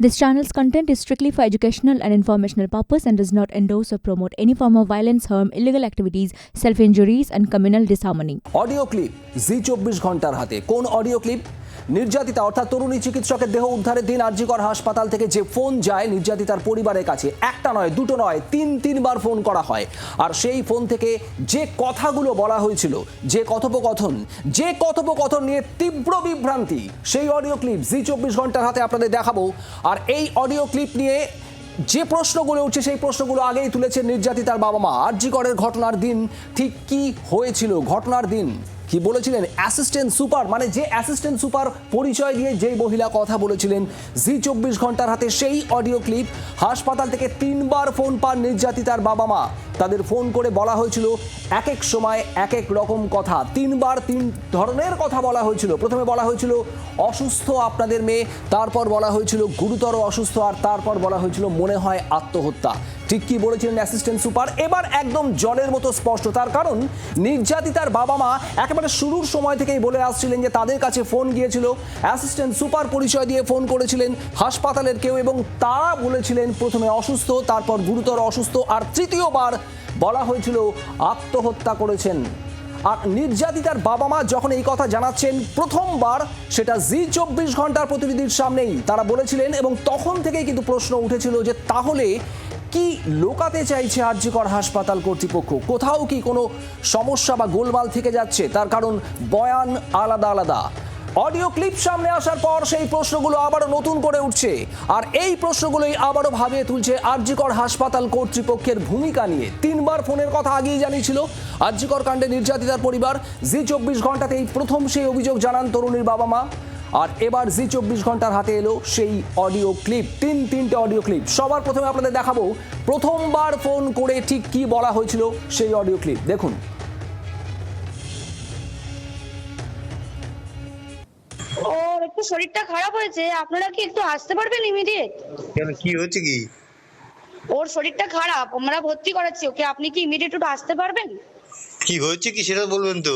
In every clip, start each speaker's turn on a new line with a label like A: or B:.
A: This channel's content is strictly for educational and informational purpose and does not endorse or promote any form of violence, harm, illegal activities, self-injuries and communal disharmony.
B: Audio clip জি চব্বিশ ঘন্টার হাতে কোন audio clip নির্যাতিতা, অর্থাৎ তরুণী চিকিৎসকের দেহ উদ্ধারের দিন আরজিকর হাসপাতাল থেকে যে ফোন যায় নির্যাতিতার পরিবারের কাছে। একটা নয়, দুটো নয়, তিন, তিনবার ফোন করা হয়। আর সেই ফোন থেকে যে কথাগুলো বলা হয়েছিল, যে কথোপকথন যে কথোপকথন নিয়ে তীব্র বিভ্রান্তি, সেই অডিও ক্লিপ জি চব্বিশ ঘণ্টার হাতে আপনাদের দেখাবো। আর এই অডিও ক্লিপ নিয়ে যে প্রশ্নগুলো উঠছে, সেই প্রশ্নগুলো আগেই তুলেছে নির্যাতিতার বাবা মা। আরজিকরের ঘটনার দিন ঠিক কি হয়েছিল? ঘটনার দিন কি বলেছিলেন? অ্যাসিস্ট্যান্ট সুপার মানে যে অ্যাসিস্ট্যান্ট সুপার পরিচয় দিয়ে যেই মহিলা কথা বলেছিলেন জি চব্বিশ ঘণ্টার হাতে সেই অডিও ক্লিপ হাসপাতাল থেকে তিনবার ফোন পান নির্যাতিতার বাবা মা। তাদের ফোন করে বলা হয়েছিল, এক এক সময় এক এক রকম কথা, তিনবার তিন ধরনের কথা বলা হয়েছিল। প্রথমে বলা হয়েছিল, অসুস্থ আপনাদের মেয়ে তারপর বলা হয়েছিল, গুরুতর অসুস্থ আর তারপর বলা হয়েছিল, মনে হয় আত্মহত্যা ঠিক কি বলেছিলেন অ্যাসিস্ট্যান্ট সুপার এবার একদম জলের মতো স্পষ্ট, তার কারণ নির্যাতিতার বাবা মা একেবারে শুরুর সময় থেকেই বলে আসছিলেন যে তাদের কাছে ফোন গিয়েছিল। অ্যাসিস্ট্যান্ট সুপার পরিচয় দিয়ে ফোন করেছিলেন হাসপাতালের কেউ এবং তারা বলেছিলেন প্রথমে অসুস্থ, তারপর গুরুতর অসুস্থ আর তৃতীয়বার বলা হয়েছিল আত্মহত্যা করেছেন। আর নির্যাতিতার বাবা মা যখন এই কথা জানাচ্ছেন, প্রথমবার সেটা জি চব্বিশ ঘণ্টার প্রতিনিধির সামনেই তারা বলেছিলেন এবং তখন থেকেই কিন্তু প্রশ্ন উঠেছিল যে তাহলে কি লোকাতে চাইছে আরজিকর হাসপাতাল কর্তৃপক্ষ? কোথাও কি কোনো সমস্যা বা গোলমাল থেকে যাচ্ছে? তার কারণ বয়ান আলাদা আলাদা। অডিও ক্লিপ সামনে আসার পর সেই প্রশ্নগুলো আবারও নতুন করে উঠছে। আর এই প্রশ্নগুলোই আবারও ভাবিয়ে তুলছে আরজিকর হাসপাতাল কর্তৃপক্ষের ভূমিকা নিয়ে। তিনবার ফোনের কথা আগেই জানিয়েছিল আরজিকর কাণ্ডে নির্যাতিতার পরিবার। জি চব্বিশ ঘন্টাতেই প্রথম সেই অভিযোগ জানান তরুণীর বাবা মা। আর এবার জি চব্বিশ ঘণ্টার হাতে এলো সেই অডিও ক্লিপ তিন তিনটে অডিও ক্লিপ। সবার প্রথমে আপনাদের দেখাবো প্রথমবার ফোন করে ঠিক কি বলা হয়েছিল সেই অডিও ক্লিপ। দেখুন।
C: ওর একটু শরীরটা খারাপ হয়েছে আপনারা কি একটু আসতে পারবেন ইমিডিয়েট
D: কেন কি হচ্ছে কি?
C: ওর শরীরটা খারাপ আমরা ভর্তি করাচ্ছি ওকে আপনি কি ইমিডিয়েট একটু আসতে পারবেন?
D: কি হচ্ছে কি সেটা বলবেন তো?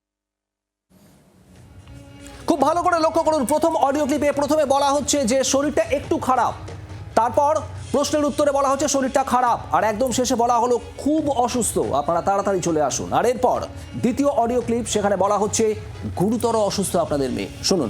B: খুব ভালো করে লক্ষ্য করুন, প্রথম অডিও ক্লিপে প্রথমে বলা হচ্ছে যে শরীরটা একটু খারাপ। তারপর প্রশ্নের উত্তরে বলা হচ্ছে শরীরটা খারাপ। আর একদম শেষে বলা হলো খুব অসুস্থ। আপনারা তাড়াতাড়ি চলে আসুন। আর এরপর দ্বিতীয় অডিও ক্লিপ সেখানে বলা হচ্ছে গুরুতর অসুস্থ আপনাদের মেয়ে। শুনুন।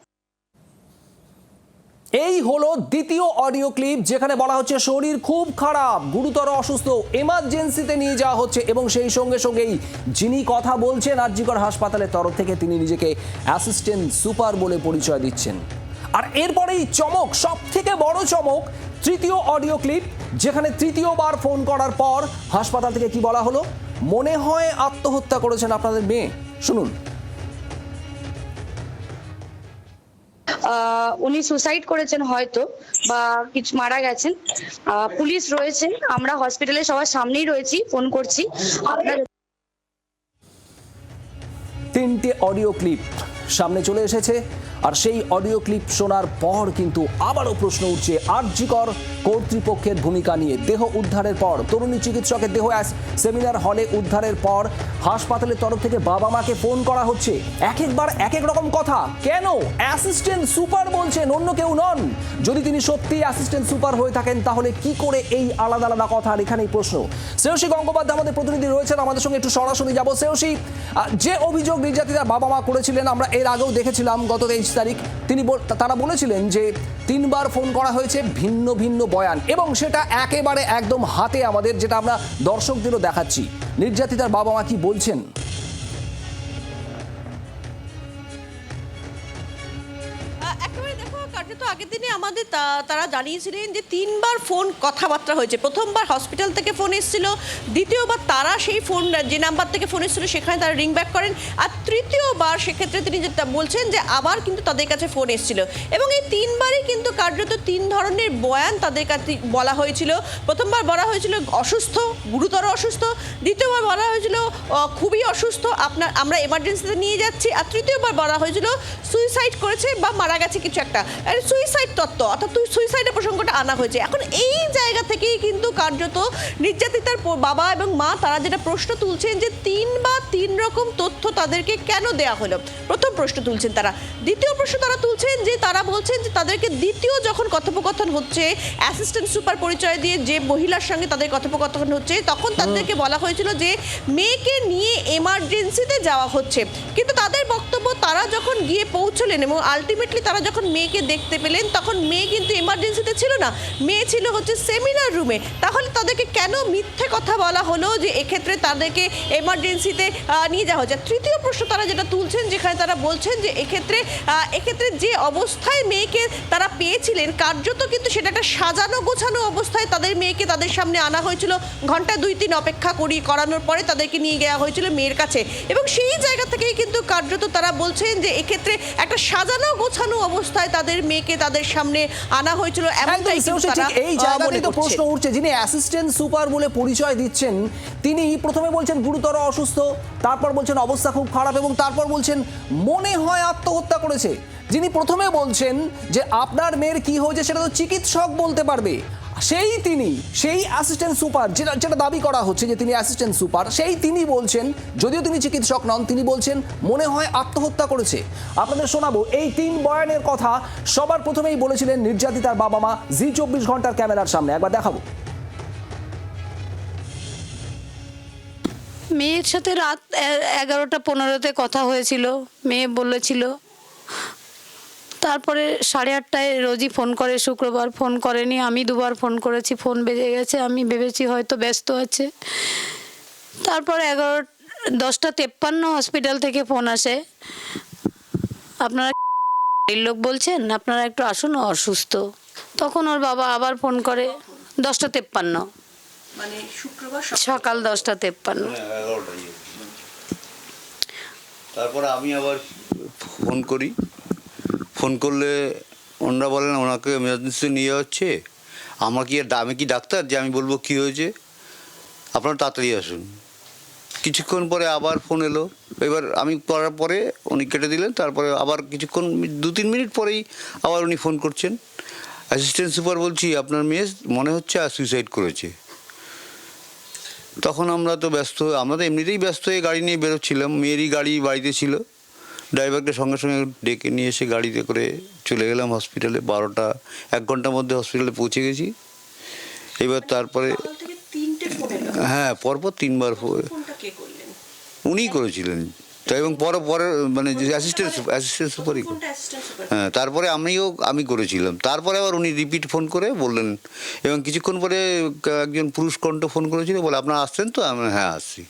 B: এই হলো দ্বিতীয় অডিও ক্লিপ, যেখানে বলা হচ্ছে শরীর খুব খারাপ, গুরুতর অসুস্থ এমার্জেন্সিতে নিয়ে যাওয়া হচ্ছে এবং সেই সঙ্গে সঙ্গেই যিনি কথা বলছেন আরজিকর হাসপাতালের তরফ থেকে তিনি নিজেকে অ্যাসিস্ট্যান্ট সুপার বলে পরিচয় দিচ্ছেন। আর এরপরেই চমক সব থেকে বড় চমক, তৃতীয় অডিও ক্লিপ, যেখানে তৃতীয়বার ফোন করার পর হাসপাতাল থেকে কি বলা হলো? মনে হয় আত্মহত্যা করেছেন আপনাদের মেয়ে। শুনুন।
C: উনি সুসাইড করেছেন হয়তো, বা কিছু মারা গেছেন। পুলিশ রয়েছে আমরা হসপিটালে সবার সামনেই রয়েছি ফোন করছি।
B: তিনটে অডিও ক্লিপ সামনে চলে এসেছে, আর সেই অডিও ক্লিপ শোনার পর কিন্তু আবারও প্রশ্ন উঠছে, আরজিকর কর্তৃপক্ষের ভূমিকা নিয়ে দেহ উদ্ধারের পর, তরুণী চিকিৎসকের দেহ সেমিনার হলে উদ্ধারের পর হাসপাতালের তরফ থেকে বাবা মাকে ফোন করা হচ্ছে। এক একবার এক এক রকম কথা। কেন? অ্যাসিস্ট্যান্ট সুপার বলছেন অন্য কেউ নন। যদি তিনি সত্যি অ্যাসিস্ট্যান্ট সুপার হয়ে থাকেন, তাহলে কি করে এই আলাদা আলাদা কথা আর এখানেই প্রশ্ন? শ্রেয়সী গঙ্গোপাধ্যায় আমাদের প্রতিনিধি রয়েছেন। আমাদের সঙ্গে একটু সরাসরি যাব। শ্রেয়সী যে অভিযোগ নির্যাতিতার বাবা মা করেছিলেন, আমরা এর আগেও দেখেছিলাম গত তেইশ তারিখ। তিনি তারা বলেছিলেন যে তিনবার ফোন করা হয়েছে ভিন্ন ভিন্ন বয়ান এবং সেটা একেবারে একদম হাতে আমাদের, যেটা আমরা দর্শকদেরও দেখাচ্ছি। নির্যাতিতার বাবা মা কি বলছেন?
E: দিনে আমাদের তারা জানিয়েছিলেন যে তিনবার ফোন কথাবার্তা হয়েছে। প্রথমবার হসপিটাল থেকে ফোন এসেছিল, দ্বিতীয়বার তারা সেই ফোন, যে নাম্বার থেকে ফোন এসেছিল, সেখানে তারা রিং ব্যাক করেন। আর তৃতীয়বার সেক্ষেত্রে তিনি যেটা বলছেন যে আবার কিন্তু তাদের কাছে ফোন এসেছিল। এবং এই তিনবারই কিন্তু কার্যত তিন ধরনের বয়ান তাদের কাছে বলা হয়েছিল। প্রথমবার বলা হয়েছিল অসুস্থ, গুরুতর অসুস্থ, দ্বিতীয়বার বলা হয়েছিল খুবই অসুস্থ, আপনার, আমরা এমার্জেন্সিতে নিয়ে যাচ্ছি। আর তৃতীয়বার বলা হয়েছিল সুইসাইড করেছে বা মারা গেছে কিছু একটা। সুইসাইড তত্ত্ব অর্থাৎ তুই সুইসাইডের প্রসঙ্গটা আনা হয়েছে। এখন এই জায়গা থেকেই কিন্তু কার্যত নির্যাতিতার বাবা এবং মা তারা যেটা প্রশ্ন তুলছেন যে তিন বা তিন রকম তথ্য তাদেরকে কেন দেয়া হলো? প্রথম প্রশ্ন তুলছেন তারা। দ্বিতীয় প্রশ্ন তারা তুলছেন যে তারা বলছেন যে তাদেরকে দ্বিতীয় যখন কথোপকথন হচ্ছে অ্যাসিস্ট্যান্ট সুপার পরিচয় দিয়ে যে মহিলার সঙ্গে তাদের কথোপকথন হচ্ছে তখন তাদেরকে বলা হয়েছিল যে মেয়েকে নিয়ে এমার্জেন্সিতে যাওয়া হচ্ছে। কিন্তু তাদের বক্তব্য তারা যখন গিয়ে পৌঁছলেন এবং আলটিমেটলি তারা যখন মেয়েকে দেখতে পেলেন তখন মেয়ে কিন্তু এমার্জেন্সিতে ছিল না। মেয়ে ছিল হচ্ছে সেমিনার রুমে তাহলে তাদেরকে কেন মিথ্যে কথা বলা হলো যে এক্ষেত্রে তাদেরকে এমার্জেন্সিতে নিয়ে যাওয়া হচ্ছে তৃতীয় প্রশ্ন তারা যেটা তুলছেন, যেখানে তারা বলছেন যে এক্ষেত্রে এক্ষেত্রে যে অবস্থায় মেয়েকে তারা পেয়েছিলেন, কার্যত কিন্তু সেটা একটা সাজানো গোছানো অবস্থায় তাদের মেয়েকে তাদের সামনে আনা হয়েছিল। ঘণ্টা দুই তিন অপেক্ষা করি, করানোর পরে তাদেরকে নিয়ে যাওয়া হয়েছিল মেয়ের কাছে। এবং সেই জায়গা থেকেই কিন্তু কার্যত তারা বলছেন যে এক্ষেত্রে একটা সাজানো গোছানো অবস্থায় তাদের মেয়েকে তাদের সামনে আনা হয়েছিল এমনটাই
B: এই জায়গাতেই তো প্রশ্ন উঠছে যিনি অ্যাসিস্ট্যান্ট সুপার বলে পরিচয় দিচ্ছেন তিনি প্রথমে বলছেন গুরুতর অসুস্থ তারপর বলছেন অবস্থা খুব খারাপ এবং তারপর বলছেন মনে হয় আত্মহত্যা করেছে। যিনি প্রথমে বলছেন যে আপনার মেয়ের কি হয়েছে সেটা তো চিকিৎসক বলতে পারবে। সেই তিনি, সেই অ্যাসিস্ট্যান্ট সুপার যেটা যেটা দাবি করা হচ্ছে যে তিনি অ্যাসিস্ট্যান্ট সুপার সেই তিনি বলছেন, যদিও তিনি চিকিৎসক নন, তিনি বলছেন, মনে হয় আত্মহত্যা করেছে। আপনাদের শোনাবো এই তিন বয়ানের কথা সবার প্রথমেই বলেছিলেন নির্যাতিতার বাবা মা জি চব্বিশ ঘণ্টার ক্যামেরার সামনে, একবার দেখাবো।
F: মেয়ের সাথে রাত এগারোটা পনেরোতে কথা হয়েছিল, মেয়ে বলেছিল তারপরে সাড়ে আটটায় রোজই ফোন করে শুক্রবার ফোন করেনি আমি দুবার ফোন করেছি ফোন বেজে গেছে আমি ভেবেছি হয়তো ব্যস্ত আছে। তারপর এগারো দশটা তেপ্পান্ন হসপিটাল থেকে ফোন আসে। আপনারা বাড়ির লোক বলছেন আপনারা একটু আসুন অসুস্থ। তখন ওর বাবা আবার ফোন করে দশটা তেপ্পান্ন।
E: মানে শুক্রবার
F: সকাল দশটা তেপ্পান্ন।
G: তারপর আমি আবার ফোন করি। ফোন করলে ওনারা বলেন, ওনাকে এমার্জেন্সি নিয়ে যাচ্ছে আমার কি আমি কি ডাক্তার যে আমি বলব কি হয়েছে? আপনারা তাড়াতাড়ি আসুন। কিছুক্ষণ পরে আবার ফোন এলো। এবার আমি করার পরে উনি কেটে দিলেন, তারপরে আবার কিছুক্ষণ দু তিন মিনিট পরেই আবার উনি ফোন করছেন। অ্যাসিস্ট্যান্ট সুপার বলছি, আপনার মেয়ে মনে হচ্ছে আর সুইসাইড করেছে। তখন আমরা তো ব্যস্ত, আমরা তো এমনিতেই ব্যস্ত হয়ে গাড়ি নিয়ে বেরোচ্ছিলাম। মেয়েরই গাড়ি বাড়িতে ছিল। ড্রাইভারকে সঙ্গে সঙ্গে ডেকে নিয়ে এসে গাড়িতে করে চলে গেলাম হসপিটালে বারোটা এক ঘণ্টার মধ্যে হসপিটালে পৌঁছে গেছি। এবার তারপরে হ্যাঁ পরপর তিনবার উনিই করেছিলেন। তো এবং পরে পরে মানে অ্যাসিস্ট্যান্ট অ্যাসিস্ট্যান্ট সুপারই
E: সুপার
G: হ্যাঁ তারপরে আমিও আমি করেছিলাম। তারপরে আবার উনি রিপিট ফোন করে বললেন এবং কিছুক্ষণ পরে একজন পুরুষ কণ্ঠ ফোন করেছিল বলে আপনারা আসছেন তো? আমি হ্যাঁ আসছি।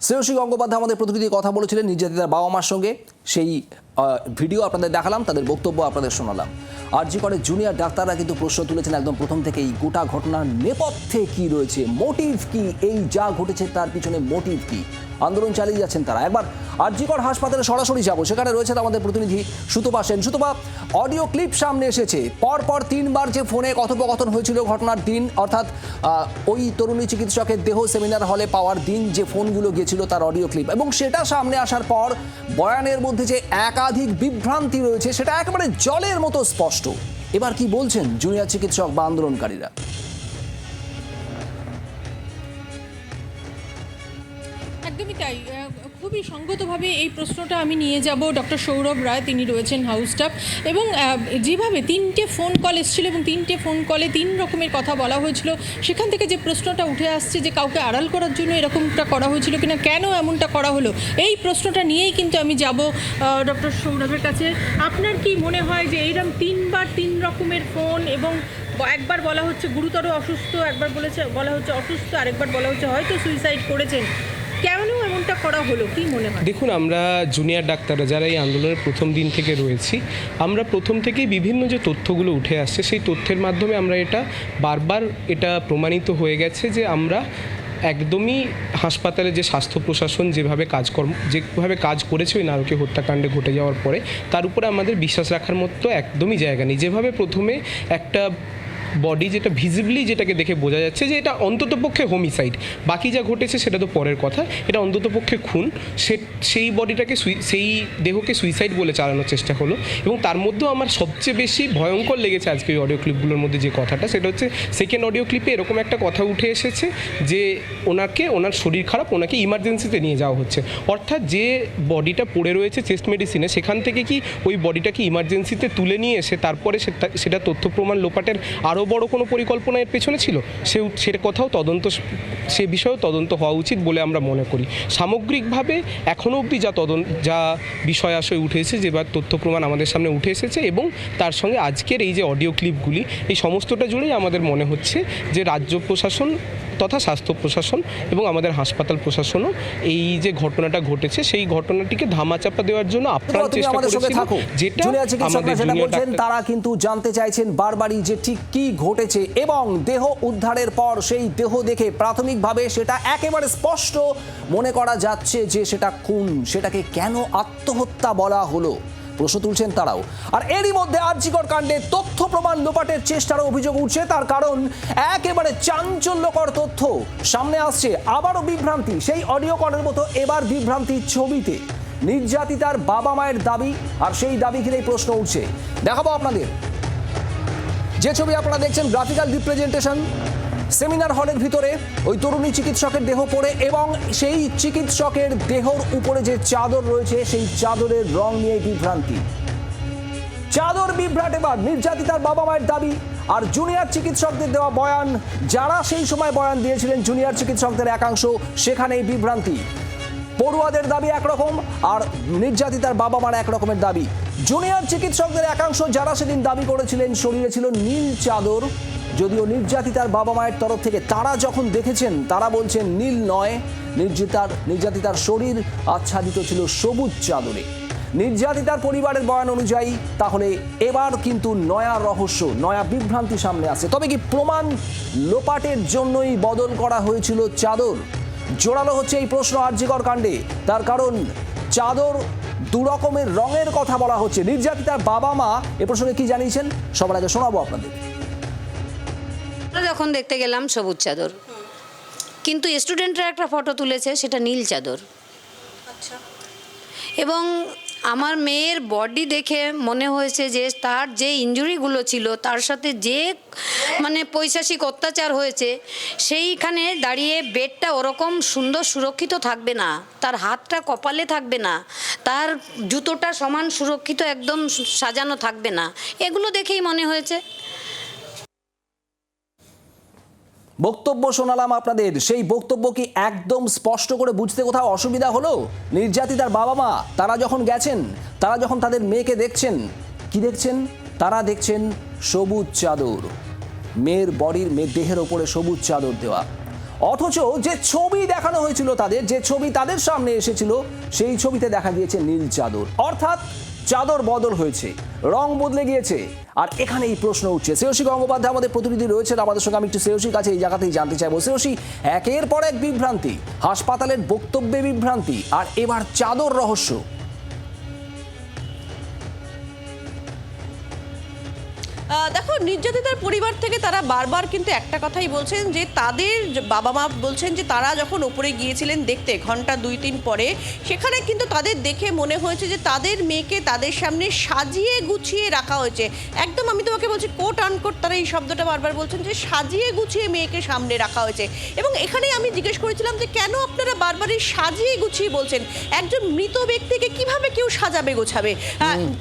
B: শ্রেয়সী গঙ্গোপাধ্যায় আমাদের প্রতিনিধি কথা বলেছিলেন নির্যাতিতার বাবা মার সঙ্গে। সেই ভিডিও আপনাদের দেখালাম, তাদের বক্তব্য আপনাদের শোনালাম। আরজি করে জুনিয়র ডাক্তাররা কিন্তু প্রশ্ন তুলেছেন একদম প্রথম থেকেই, গোটা ঘটনার নেপথ্যে কি রয়েছে? মোটিভ কি? এই যা ঘটেছে তার পিছনে মোটিভ কি? আন্দোলন চালিয়ে যাচ্ছেন তারা। একবার আরজিকর হাসপাতালে সরাসরি যাব, সেখানে রয়েছে আমাদের প্রতিনিধি সুতপা সেন। সুতপা অডিও ক্লিপ সামনে এসেছে। পর পর তিনবার যে ফোনে কথোপকথন হয়েছিল ঘটনার দিন, অর্থাৎ ওই তরুণী চিকিৎসকের দেহ সেমিনার হলে পাওয়ার দিন যে ফোনগুলো গেছিল তার অডিও ক্লিপ এবং সেটা সামনে আসার পর বয়ানের মধ্যে যে একাধিক বিভ্রান্তি রয়েছে, সেটা একেবারে জলের মতো স্পষ্ট। এবার কি বলছেন জুনিয়র চিকিৎসক বা আন্দোলনকারীরা?
H: খুবই সঙ্গতভাবে এই প্রশ্নটা আমি নিয়ে যাব। ডক্টর সৌরভ রায়, তিনি রয়েছেন হাউস স্টাফ এবং যেভাবে তিনটে ফোন কল এসেছিল এবং তিনটে ফোন কলে তিন রকমের কথা বলা হয়েছিল, সেখান থেকে যে প্রশ্নটা উঠে আসছে যে কাউকে আড়াল করার জন্য এরকমটা করা হয়েছিল কিনা, কেন এমনটা করা হলো, এই প্রশ্নটা নিয়েই কিন্তু আমি যাব ডক্টর সৌরভের কাছে। আপনার কি মনে হয় যে এইরকম তিনবার তিন রকমের ফোন এবং একবার বলা হচ্ছে গুরুতর অসুস্থ, একবার বলেছে, বলা হচ্ছে অসুস্থ, আরেকবার বলা হচ্ছে হয়তো সুইসাইড করেছেন এমনটা করা হলো?
I: দেখুন, আমরা জুনিয়র ডাক্তাররা যারা এই আন্দোলনের প্রথম দিন থেকে রয়েছি, আমরা প্রথম থেকেই বিভিন্ন যে তথ্যগুলো উঠে আসছে, সেই তথ্যের মাধ্যমে আমরা এটা বারবার এটা প্রমাণিত হয়ে গেছে যে আমরা একদমই হাসপাতালে যে স্বাস্থ্য প্রশাসন যেভাবে কাজকর্ম, যেভাবে কাজ করেছে ওই নারকীয় হত্যাকাণ্ডে ঘটে যাওয়ার পরে, তার উপরে আমাদের বিশ্বাস রাখার মতো একদমই জায়গা নেই। যেভাবে প্রথমে একটা বডি যেটা ভিজিবলি যেটাকে দেখে বোঝা যাচ্ছে যে এটা অন্ততপক্ষে হোমিসাইড বাকি যা ঘটেছে সেটা তো পরের কথা। এটা অন্ততপক্ষে খুন। সে, সেই বডিটাকে সুই- দেহকে সুইসাইড বলে চালানোর চেষ্টা হলো। এবং তার মধ্যেও আমার সবচেয়ে বেশি ভয়ঙ্কর লেগেছে আজকে ওই অডিও ক্লিপগুলোর মধ্যে যে কথাটা, সেটা হচ্ছে সেকেন্ড অডিও ক্লিপে এরকম একটা কথা উঠে এসেছে যে ওনাকে, ওনার শরীর খারাপ, ওনাকে ইমার্জেন্সিতে নিয়ে যাওয়া হচ্ছে। অর্থাৎ যে বডিটা পড়ে রয়েছে চেস্ট মেডিসিনে সেখান থেকে কি ওই বডিটাকে ইমার্জেন্সিতে তুলে নিয়ে এসে তারপরে সেটা তথ্য প্রমাণ লোপাটের আরও বড় কোনো পরিকল্পনা এর পেছনে ছিল? সে সে কথাও তদন্ত সে বিষয়েও তদন্ত হওয়া উচিত বলে আমরা মনে করি। সামগ্রিকভাবে এখনও অবধি যা তদন্ত যা বিষয় আশয় উঠে এসেছে যে বা তথ্য প্রমাণ আমাদের সামনে উঠে এসেছে এবং তার সঙ্গে আজকের এই যে অডিও ক্লিপগুলি এই সমস্তটা জুড়েই আমাদের মনে হচ্ছে যে রাজ্য প্রশাসন তথা স্বাস্থ্য প্রশাসন এবং আমাদের হাসপাতাল প্রশাসনও এই যে ঘটনাটা ঘটেছে সেই ঘটনাটিকে ধামাচাপা দেওয়ার জন্য আপ্রাণ চেষ্টা করেছিল যেটা আমাদের
B: তারা কিন্তু জানতে চাইছেন বারবারই যে ঠিক কি ঘটেছে এবং দেহ উদ্ধারের পর সেই দেহ দেখে প্রাথমিকভাবে সেটা একেবারে স্পষ্ট মনে করা যাচ্ছে যে সেটা খুন। সেটাকে কেন আত্মহত্যা বলা হলো? প্রশ্ন তুলছেন তারাও। আর এরই মধ্যে আর্জিকর কাণ্ডে তথ্য প্রমাণ লোপাটের চেষ্টারও অভিযোগ উঠছে। তার কারণ একেবারে চাঞ্চল্যকর তথ্য। সামনে আসছে আবারও বিভ্রান্তি। সেই অডিও কলের মতো এবার বিভ্রান্তি ছবিতে। নির্যাতিতার বাবা মায়ের দাবি, আর সেই দাবি ঘিরেই প্রশ্ন উঠছে। দেখাবো আপনাদের। যে ছবি আপনারা দেখছেন গ্রাফিক্যাল রিপ্রেজেন্টেশন সেমিনার হলের ভিতরে, ওই তরুণী চিকিৎসকের দেহ পড়ে এবং সেই চিকিৎসকের দেহর উপরে যে চাদর রয়েছে, সেই চাদরের রং নিয়ে বিভ্রান্তি চাদর বিভ্রাট এবার, নির্যাতিতার বাবা মায়ের দাবি। আর জুনিয়র চিকিৎসকদের দেওয়া বয়ান, যারা সেই সময় বয়ান দিয়েছিলেন জুনিয়র চিকিৎসকদের একাংশ, সেখানেই বিভ্রান্তি। পড়ুয়াদের দাবি একরকম, আর নির্যাতিতার বাবা মার একরকমের দাবি। জুনিয়র চিকিৎসকদের একাংশ যারা সেদিন দাবি করেছিলেন শরীরে ছিল নীল চাদর, যদিও নির্যাতিতার বাবা মায়ের তরফ থেকে, তারা যখন দেখেছেন, তারা বলছেন নীল নয় নির্যাতার নির্যাতিতার শরীর আচ্ছাদিত ছিল সবুজ চাদরে। নির্যাতিতার পরিবারের বয়ান অনুযায়ী, তাহলে এবার কিন্তু নয়া রহস্য, নয়া বিভ্রান্তি সামনে আসছে। তবে কি প্রমাণ লোপাটের জন্যই বদল করা হয়েছিল চাদর? জোরালো হচ্ছে এই প্রশ্ন আর্যিকর কাণ্ডে। তার কারণ, চাদর দু রকমের রঙের কথা বলা হচ্ছে। নির্যাতিতার বাবা মা এ প্রসঙ্গে কি জানিয়েছেন? সবার আগে শোনাবো আপনাদের।
F: আমরা যখন দেখতে গেলাম সবুজ চাদর কিন্তু স্টুডেন্টরা একটা ফটো তুলেছে সেটা নীল চাদর। এবং আমার মেয়ের বডি দেখে মনে হয়েছে যে তার যে ইঞ্জুরিগুলো ছিল, তার সাথে যে মানে পৈশাসিক অত্যাচার হয়েছে, সেইখানে দাঁড়িয়ে বেডটা ওরকম সুন্দর সুরক্ষিত থাকবে না, তার হাতটা কপালে থাকবে না, তার জুতোটা সমান সুরক্ষিত একদম সাজানো থাকবে না, এগুলো দেখেই মনে হয়েছে।
B: বক্তব্য শোনালাম আপনাদের। সেই বক্তব্য কি একদম স্পষ্ট করে বুঝতে কোথাও অসুবিধা হলো? নির্যাতিতার বাবা মা তারা যখন গেছেন, তারা যখন তাদের মেয়েকে দেখছেন, কি দেখছেন? তারা দেখছেন সবুজ চাদর। মেয়ের বডির মেয়ের দেহের ওপরে সবুজ চাদর দেওয়া। অথচ যে ছবি দেখানো হয়েছিল তাদের, যে ছবি তাদের সামনে এসেছিল, সেই ছবিতে দেখা গিয়েছে নীল চাদর। অর্থাৎ চাদর বদল হয়েছে, রং বদলে গিয়েছে। আর এখানে এই প্রশ্ন উঠছে। শ্রেয়সী গঙ্গোপাধ্যায় আমাদের প্রতিনিধি রয়েছেন। আমাদের সঙ্গে আমি একটু শ্রেয়সীর কাছে এই জায়গাতেই জানতে চাইব। শ্রেয়সী, একের পর এক বিভ্রান্তি, হাসপাতালের বক্তব্যে বিভ্রান্তি, আর এবার চাদর রহস্য।
E: দেখো নির্যাতিতার পরিবার থেকে তারা বারবার কিন্তু একটা কথাই বলছেন যে তাদের বাবা মা বলছেন যে তারা যখন ওপরে গিয়েছিলেন দেখতে ঘণ্টা দুই তিন পরে সেখানে কিন্তু তাদের দেখে মনে হয়েছে যে তাদের মেয়েকে তাদের সামনে সাজিয়ে গুছিয়ে রাখা হয়েছে। একদম আমি তোমাকে বলছি কোট আনকোট তারা এই শব্দটা বারবার বলছেন যে সাজিয়ে গুছিয়ে মেয়েকে সামনে রাখা হয়েছে। এবং এখানে আমি জিজ্ঞেস করেছিলাম যে কেন আপনারা বারবার এই সাজিয়ে গুছিয়ে বলছেন? একজন মৃত ব্যক্তিকে কীভাবে কেউ সাজাবে গোছাবে?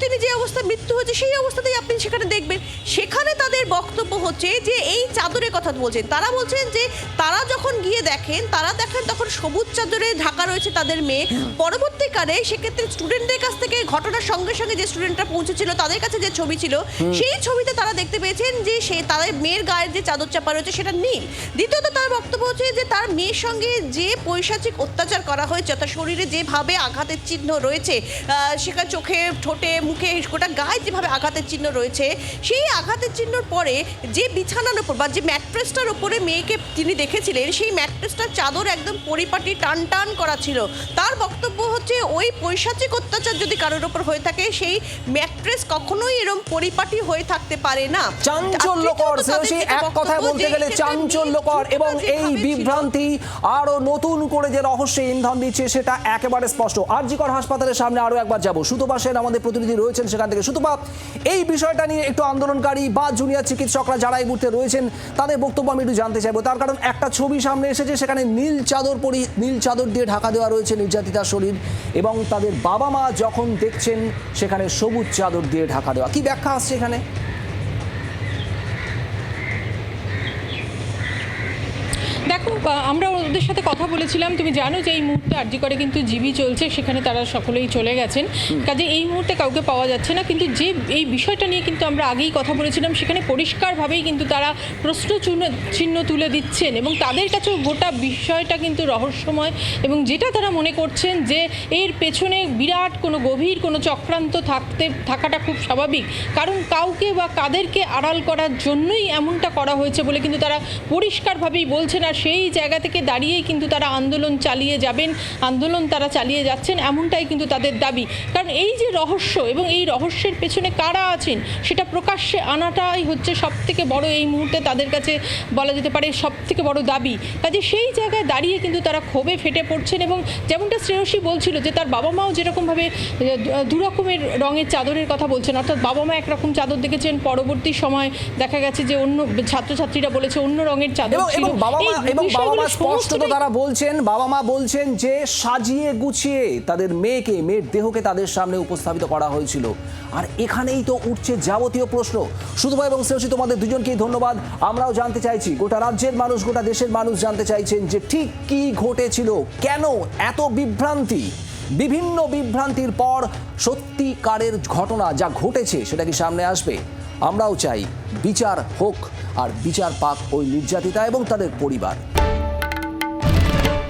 E: তিনি যে অবস্থায় মৃত্যু হয়েছে সেই অবস্থাতেই আপনি সেখানে দেখবেন। সেখানে তাদের বক্তব্য হচ্ছে যে এই চাদরের কথা বলছেন। তারা বলছেন যে তারা যখন গিয়ে দেখেন তারা দেখেন তখন সবুজ চাদরে ঢাকা রয়েছে তাদের মেয়ে। পরবর্তীকালে সেক্ষেত্রে স্টুডেন্টদের কাছ থেকে ঘটনার সঙ্গে সঙ্গে যে স্টুডেন্টরা পৌঁছেছিল তাদের কাছে যে ছবি ছিল সেই ছবিতে তারা দেখতে পেয়েছেন যে সে তাদের মেয়ের গায়ের যে চাদর চাপা রয়েছে সেটা নীল। দ্বিতীয়ত তার বক্তব্য হচ্ছে যে তার মেয়ের সঙ্গে যে পৈশাচিক অত্যাচার করা হয়েছে তার শরীরে যেভাবে আঘাতের চিহ্ন রয়েছে সেখানে চোখে ঠোঁটে মুখে গোটা গায়ে যেভাবে আঘাতের চিহ্ন রয়েছে সেই আঘাতের চিহ্নর পরে যে বিছানার ওপর বা যে ম্যাট্রেসটার ওপরে মেয়েকে তিনি দেখেছিলেন, সেই ম্যাট্রেসটার চাদর একদম পরিপাটি টান টান করা ছিল। তার বক্তব্য হচ্ছে, ওই পৈশাচিক অত্যাচার যদি কারোর ওপর হয়ে থাকে, সেই ম্যাট্রেস কখনোই এরকম পরিপাটি হয়ে থাকতে পারে না।
B: চাঞ্চল্যকর সেই এক কথায় বলতে গেলে চাঞ্চল্যকর এবং এই বিভ্রান্তি আরও নতুন করে যে রহস্যে ইন্ধন দিচ্ছে সেটা একেবারে স্পষ্ট। আরজিকর হাসপাতালের সামনে আরও একবার যাব। সুতপা সেন আমাদের প্রতিনিধি রয়েছেন সেখান থেকে। সুতপা এই বিষয়টা নিয়ে একটু আন্দোলনকারী বা জুনিয়র চিকিৎসকরা যারা এই মুহূর্তে রয়েছেন তাদের বক্তব্য আমি একটু জানতে চাইব। তার কারণ একটা ছবি সামনে এসেছে সেখানে নীল চাদর পরি নীল চাদর দিয়ে ঢাকা দেওয়া রয়েছে নির্যাতিতার শরীর এবং তাদের বাবা মা যখন দেখছেন সেখানে সবুজ চাদর দিয়ে ঢাকা দেওয়া। কি ব্যাখ্যা আসছে এখানে
H: দেখো বা আমরা ওদের সাথে কথা বলেছিলাম তুমি জানো যে এই মুহূর্তে আরজি করে কিন্তু জিবি চলছে সেখানে তারা সকলেই চলে গেছেন। কাজে এই মুহূর্তে কাউকে পাওয়া যাচ্ছে না কিন্তু যে এই বিষয়টা নিয়ে কিন্তু আমরা আগেই কথা বলেছিলাম সেখানে পরিষ্কারভাবেই কিন্তু তারা প্রশ্ন চূর্ণ- চিহ্ন তুলে দিচ্ছেন এবং তাদের কাছেও গোটা বিষয়টা কিন্তু রহস্যময় এবং যেটা তারা মনে করছেন যে এর পেছনে বিরাট কোনো গভীর কোনো চক্রান্ত থাকতে থাকাটা খুব স্বাভাবিক। কারণ কাউকে বা কাদেরকে আড়াল করার জন্যই এমনটা করা হয়েছে বলে কিন্তু তারা পরিষ্কারভাবেই বলছেন আর সেই জায়গা থেকে দাঁড়িয়েই কিন্তু তারা আন্দোলন চালিয়ে যাবেন আন্দোলন তারা চালিয়ে যাচ্ছেন এমনটাই কিন্তু তাদের দাবি। কারণ এই যে রহস্য এবং এই রহস্যের পেছনে কারা আছেন সেটা প্রকাশ্যে আনাটাই হচ্ছে সব থেকে বড় এই মুহূর্তে তাদের কাছে বলা যেতে পারে সব থেকে বড় দাবি। কাজে সেই জায়গায় দাঁড়িয়ে কিন্তু তারা ক্ষোভে ফেটে পড়ছেন এবং যেমনটা শ্রেয়সী বলছিল যে তার বাবা মাও যেরকমভাবে আহ, দু রকমের রঙের চাদরের কথা বলছেন অর্থাৎ বাবা মা একরকম চাদর দেখেছেন পরবর্তী সময় দেখা গেছে যে অন্য ছাত্রছাত্রীরা বলেছে অন্য রঙের চাদর ছিল।
B: এবং বাবা মা স্পষ্টত তারা বলছেন বাবা মা বলছেন যে সাজিয়ে গুছিয়ে তাদের মেয়েকে মেয়ের দেহকে তাদের সামনে উপস্থাপিত করা হয়েছিল। আর এখানেই তো উঠছে যাবতীয় প্রশ্ন। শুধুভাই এবং শ্রেয়সী তোমাদের দুজনকেই ধন্যবাদ। আমরাও জানতে চাইছি গোটা রাজ্যের মানুষ গোটা দেশের মানুষ জানতে চাইছেন যে ঠিক কি ঘটেছিল কেন এত বিভ্রান্তি? বিভিন্ন বিভ্রান্তির পর সত্যিকারের ঘটনা যা ঘটেছে সেটা কি সামনে আসবে? আমরাও চাই বিচার হোক আর বিচার পাক ওই নির্যাতিতা এবং তাদের পরিবার।